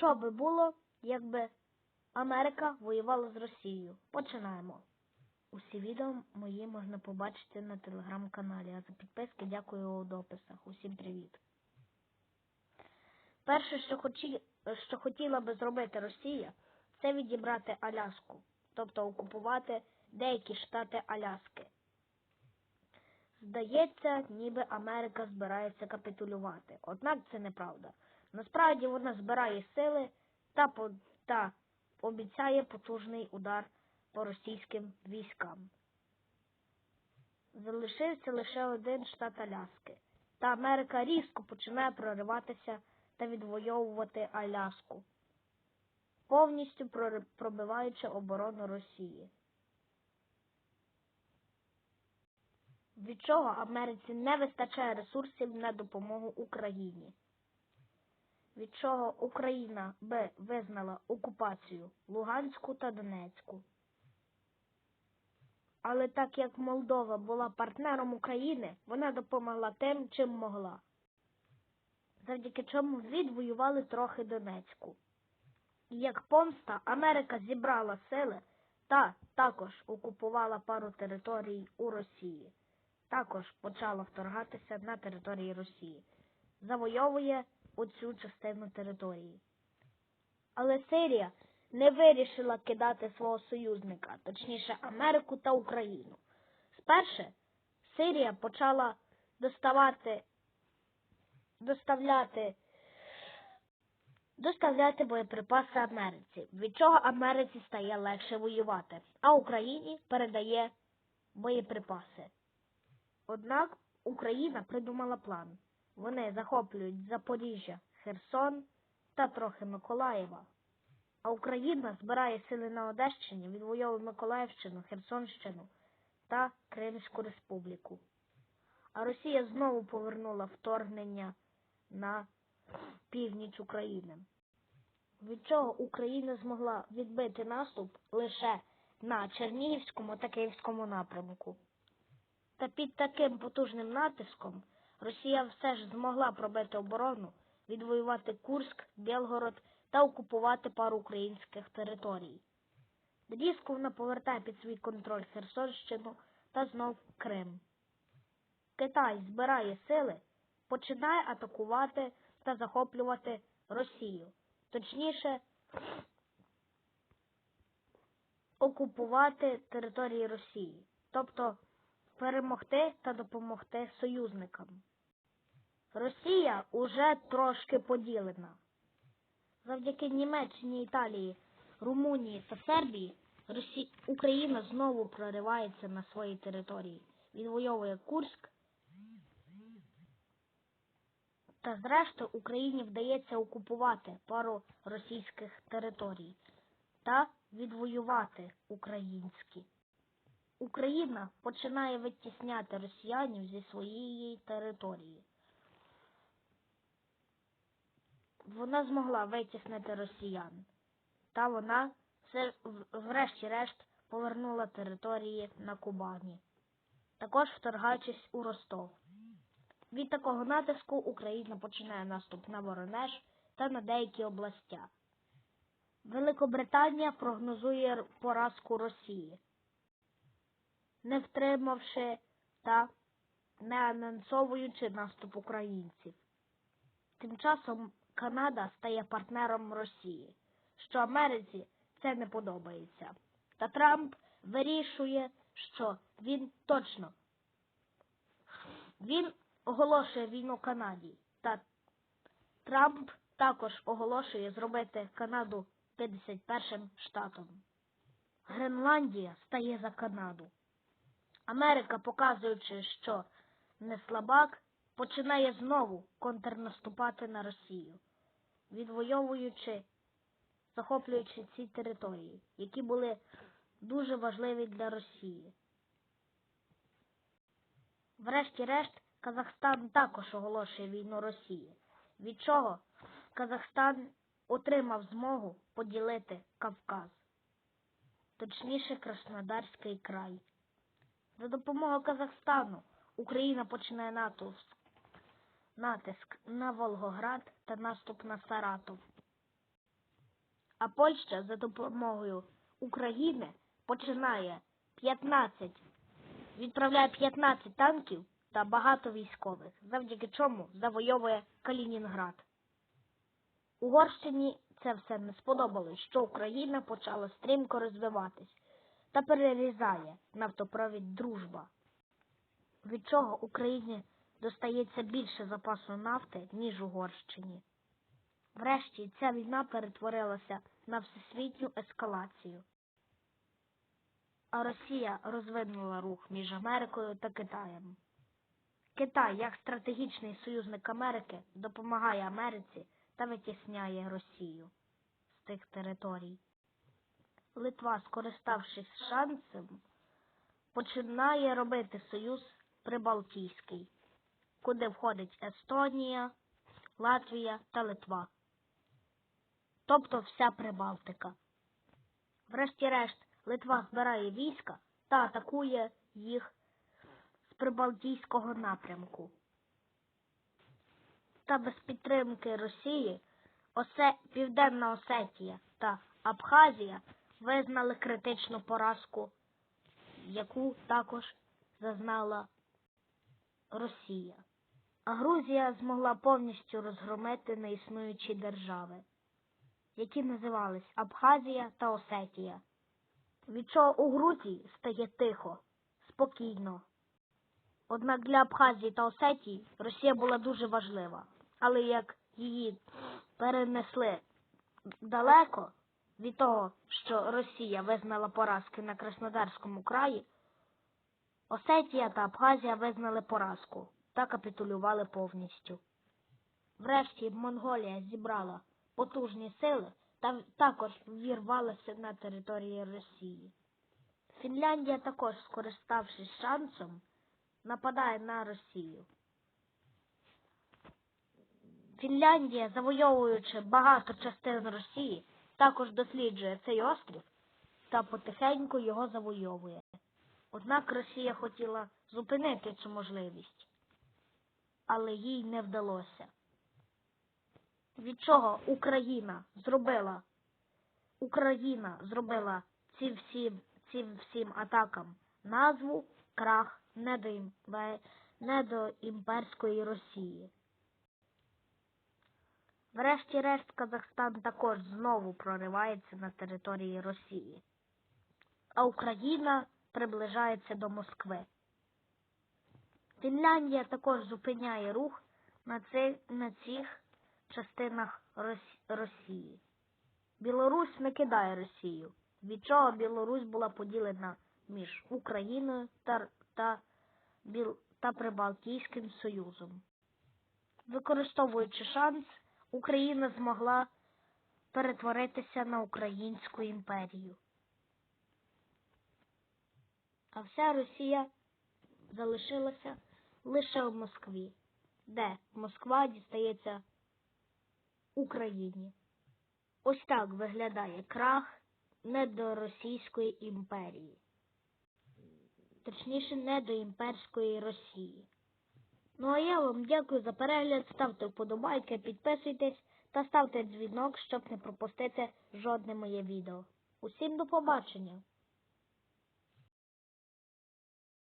Що би було, якби Америка воювала з Росією? Починаємо. Усі відео мої можна побачити на телеграм-каналі, а за підписки дякую у дописах. Усім привіт. Перше, що, хочі... що хотіла би зробити Росія, це відібрати Аляску, тобто окупувати деякі штати Аляски. Здається, ніби Америка збирається капітулювати. Однак це неправда. Насправді вона збирає сили та, по... та обіцяє потужний удар по російським військам. Залишився лише один штат Аляски, та Америка різко починає прориватися та відвоювати Аляску, повністю пробиваючи оборону Росії. Від чого Америці не вистачає ресурсів на допомогу Україні. Від чого Україна би визнала окупацію Луганську та Донецьку. Але так як Молдова була партнером України, вона допомогла тим, чим могла. Завдяки чому відвоювали трохи Донецьку. І як помста Америка зібрала сили та також окупувала пару територій у Росії. Також почала вторгатися на території Росії. Завойовує оцю частину території. Але Сирія не вирішила кидати свого союзника, точніше Америку та Україну. Сперше Сирія почала доставати, доставляти, доставляти боєприпаси Америці, від чого Америці стає легше воювати, а Україні передає боєприпаси. Однак Україна придумала план. Вони захоплюють Запоріжжя, Херсон та трохи Миколаєва. А Україна збирає сили на Одещині, відвоює Миколаївщину, Херсонщину та Кримську республіку. А Росія знову повернула вторгнення на північ України. Від чого Україна змогла відбити наступ лише на Чернігівському та Київському напрямку. Та під таким потужним натиском Росія все ж змогла пробити оборону, відвоювати Курськ, Білгород та окупувати пару українських територій. Різко вона повертає під свій контроль Херсонщину та знов Крим. Китай збирає сили, починає атакувати та захоплювати Росію, точніше окупувати території Росії, тобто перемогти та допомогти союзникам. Росія уже трошки поділена. Завдяки Німеччині, Італії, Румунії та Сербії Росі... Україна знову проривається на своїй території, відвоює Курськ. Та зрештою Україні вдається окупувати пару російських територій та відвоювати українські. Україна починає витісняти росіянів зі своєї території. Вона змогла витіснити росіян, та вона все врешті-решт повернула території на Кубані, також вторгаючись у Ростов. Від такого натиску Україна починає наступ на Воронеж та на деякі областя. Великобританія прогнозує поразку Росії, не втримавши та не анонсовуючи наступ українців. Тим часом Канада стає партнером Росії, що Америці це не подобається. Та Трамп вирішує, що він точно він оголошує війну Канаді. Та Трамп також оголошує зробити Канаду 51 штатом. Гренландія стає за Канаду. Америка, показуючи, що не слабак, починає знову контрнаступати на Росію, відвоюючи, захоплюючи ці території, які були дуже важливі для Росії. Врешті-решт, Казахстан також оголошує війну Росії, від чого Казахстан отримав змогу поділити Кавказ, точніше Краснодарський край. За допомогою Казахстану Україна починає натиск, на Волгоград та наступ на Саратов. А Польща за допомогою України починає 15, відправляє 15 танків та багато військових, завдяки чому завойовує Калінінград. Угорщині це все не сподобалось, що Україна почала стрімко розвиватись та перерізає нафтопровід дружба, від чого Україні достається більше запасу нафти, ніж Угорщині. Врешті ця війна перетворилася на всесвітню ескалацію. А Росія розвинула рух між Америкою та Китаєм. Китай, як стратегічний союзник Америки, допомагає Америці та витісняє Росію з тих територій. Литва, скориставшись шансом, починає робити союз Прибалтійський, куди входить Естонія, Латвія та Литва. Тобто вся Прибалтика. Врешті-решт, Литва збирає війська та атакує їх з Прибалтійського напрямку. Та без підтримки Росії Осе... Південна Осетія та Абхазія визнали критичну поразку, яку також зазнала Росія. Грузія змогла повністю розгромити неіснуючі держави, які називались Абхазія та Осетія. Від чого у Грузії стає тихо, спокійно. Однак для Абхазії та Осетії Росія була дуже важлива, але як її перенесли далеко від того, що Росія визнала поразки на Краснодарському краї, Осетія та Абхазія визнали поразку та капітулювали повністю. Врешті Монголія зібрала потужні сили та також вірвалася на територію Росії. Фінляндія також, скориставшись шансом, нападає на Росію. Фінляндія, завойовуючи багато частин Росії, також досліджує цей острів та потихеньку його завойовує. Однак Росія хотіла зупинити цю можливість, але їй не вдалося. Від чого Україна зробила Україна зробила ці всім, цим всім атакам назву крах недоімперської Росії. Врешті-решт Казахстан також знову проривається на території Росії, а Україна приближається до Москви. Фінляндія також зупиняє рух на, цих, на цих частинах Рос- Росії. Білорусь не кидає Росію, від чого Білорусь була поділена між Україною та, та, Біл, та Прибалтійським Союзом. Використовуючи шанс, Україна змогла перетворитися на Українську імперію. А вся Росія залишилася лише в Москві, де Москва дістається Україні. Ось так виглядає крах недоросійської імперії. Точніше, недоімперської Росії. Ну а я вам дякую за перегляд, ставте вподобайки, підписуйтесь та ставте дзвінок, щоб не пропустити жодне моє відео. Усім до побачення!